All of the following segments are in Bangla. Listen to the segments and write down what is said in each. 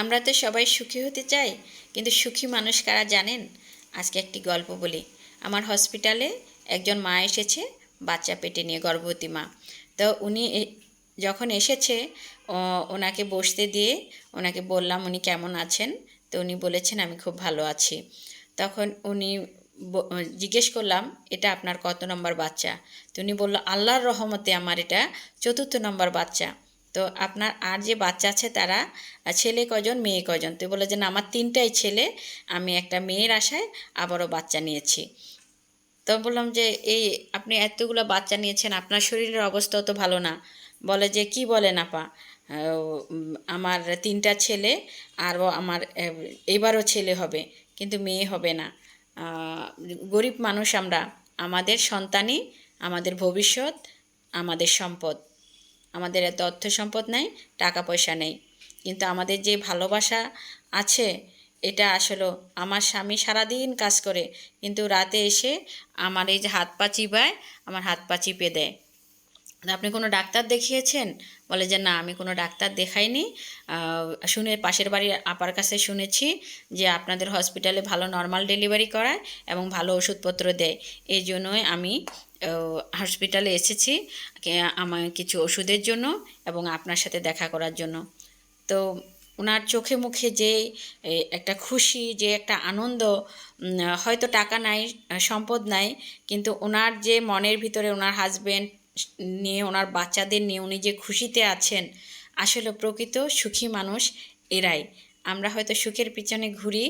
আমরা তো সবাই সুখী হতে চাই, কিন্তু সুখী মানুষ কারা জানেন? আজকে একটি গল্প বলি। আমার হসপিটালে একজন মা এসেছে, বাচ্চা পেটে নিয়ে গর্ভবতী মা। তো উনি যখন এসেছে ওনাকে বসতে দিয়ে ওনাকে বললাম, উনি কেমন আছেন? তো উনি বলেছেন, আমি খুব ভালো আছি। তখন উনি জিজ্ঞেস করলাম, এটা আপনার কত নম্বর বাচ্চা? তো উনি বলল, আল্লাহর রহমতে আমার এটা চতুর্থ নম্বর বাচ্চা। তো আপনার আর যে বাচ্চা আছে তারা ছেলে কজন মেয়ে কজন তো বলে যে না, আমার তিনটাই ছেলে, আমি একটা মেয়ের আশায় আবারও বাচ্চা নিয়েছি। তো বললাম যে, এই, আপনি এতগুলো বাচ্চা নিয়েছেন, আপনার শরীরের অবস্থাও তো ভালো না। বলে যে, কি বলেন আপা? আমার তিনটা ছেলে, আরও আমার এবারও ছেলে হবে, কিন্তু মেয়ে হবে না। গরিব মানুষ আমরা, আমাদের সন্তানই আমাদের ভবিষ্যৎ, আমাদের সম্পদ। আমাদের এত অর্থ সম্পদ নেই টাকা পয়সা নেই। কিন্তু আমাদের যে ভালোবাসা আছে, এটা আসলে আমার স্বামী সারাদিন কাজ করে, কিন্তু রাতে এসে আমার এই যে হাত পা চিবায়, আমার হাত পা চিপে দেয়। আপনি কোনো ডাক্তার দেখিয়েছেন? বলে যে, না, আমি কোনো ডাক্তার দেখাইনি। শুনে পাশের বাড়ির আপার কাছে শুনেছি যে, আপনাদের হসপিটালে ভালো নর্মাল ডেলিভারি করায় এবং ভালো ওষুধপত্র দেয়। এই জন্যই আমি হসপিটালে এসেছি আমার কিছু ওষুধের জন্য এবং আপনার সাথে দেখা করার জন্য। তো ওনার চোখে মুখে যে একটা খুশি, যে, একটা আনন্দ হয়তো টাকা নাই, সম্পদ নাই, কিন্তু ওনার যে, মনের ভিতরে ওনার হাজবেন্ড নিয়ে, ওনার বাচ্চাদের নিয়ে উনি যে খুশিতে আছেন, আসলে প্রকৃত সুখী মানুষ এরাই। আমরা হয়তো সুখের পিছনে ঘুরি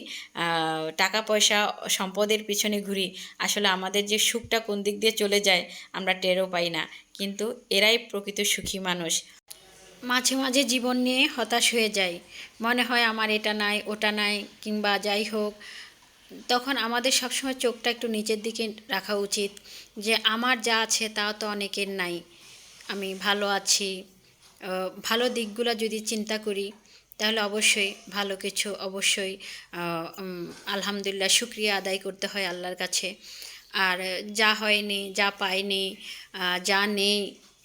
টাকা পয়সা, সম্পদের পিছনে ঘুরি, আসলে আমাদের যে সুখটা কোন দিক দিয়ে চলে যায়, আমরা টেরও পাই না। কিন্তু এরাই প্রকৃত সুখী মানুষ। মাঝে মাঝে জীবন নিয়ে হতাশ হয়ে যাই। মনে হয় আমার এটা নাই, ওটা নাই, কিংবা যাই হোক তখন আমাদের সবসময় চোখটা একটু নিচের দিকে রাখা উচিত যে আমার যা আছে তাও তো অনেকের নাই। আমি ভালো আছি ভালো দিকগুলো যদি চিন্তা করি, তাহলে অবশ্যই ভালো কিছু অবশ্যই আলহামদুলিল্লাহ শুক্রিয়া আদায় করতে হয় আল্লাহর কাছে। আর যা হয়নি, যা পাইনি যা নেই,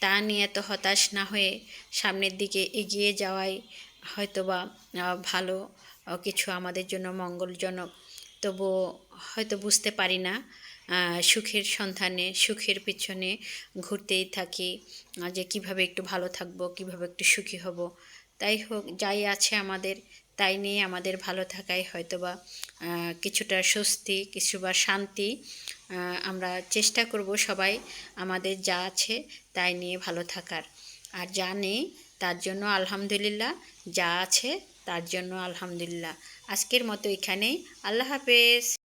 তা নিয়ে এত হতাশ না হয়ে সামনের দিকে এগিয়ে যাওয়াই হয়তোবা ভালো কিছু আমাদের জন্য মঙ্গলজনক। তবুও হয়তো বুঝতে পারি না সুখের সন্ধানে, সুখের পিছনে ঘুরতেই থাকি যে কীভাবে একটু ভালো থাকব, কীভাবে একটু সুখী হব। তাই হোক, যাই আছে আমাদের, তাই নিয়ে আমাদের ভালো থাকাই হয়তোবা কিছুটা স্বস্তি কিছু বা শান্তি আমরা চেষ্টা করব সবাই আমাদের যা আছে তাই নিয়ে ভালো থাকার। আর যা নেই তার জন্য আলহামদুলিল্লাহ, যা আছে তার জন্য আলহামদুলিল্লাহ। আজকের মতো এখানেই। আল্লাহ হাফেজ।